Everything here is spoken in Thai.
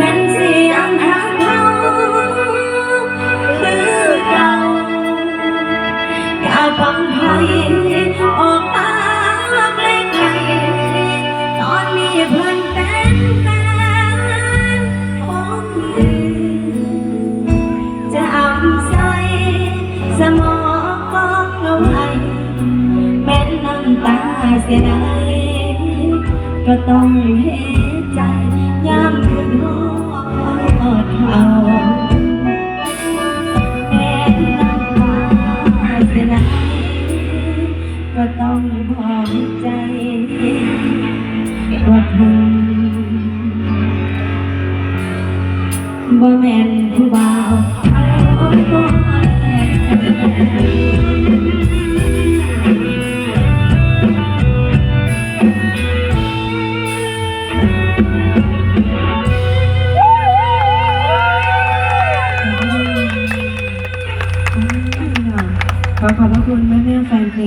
นั้นเสียงหักเขาคือเก่าอาบังไออกตาไกลไกลตอนนี้เนเป็นแนของมจะอ่ำใสสมองก็กระไแม้น้ำตาเสียดายก็ต้องเห็นใจ บอกใจว่าเธอบ่แม่นผู้บ่าว ขอขอบพระคุณแม่แม่แฟนเพลง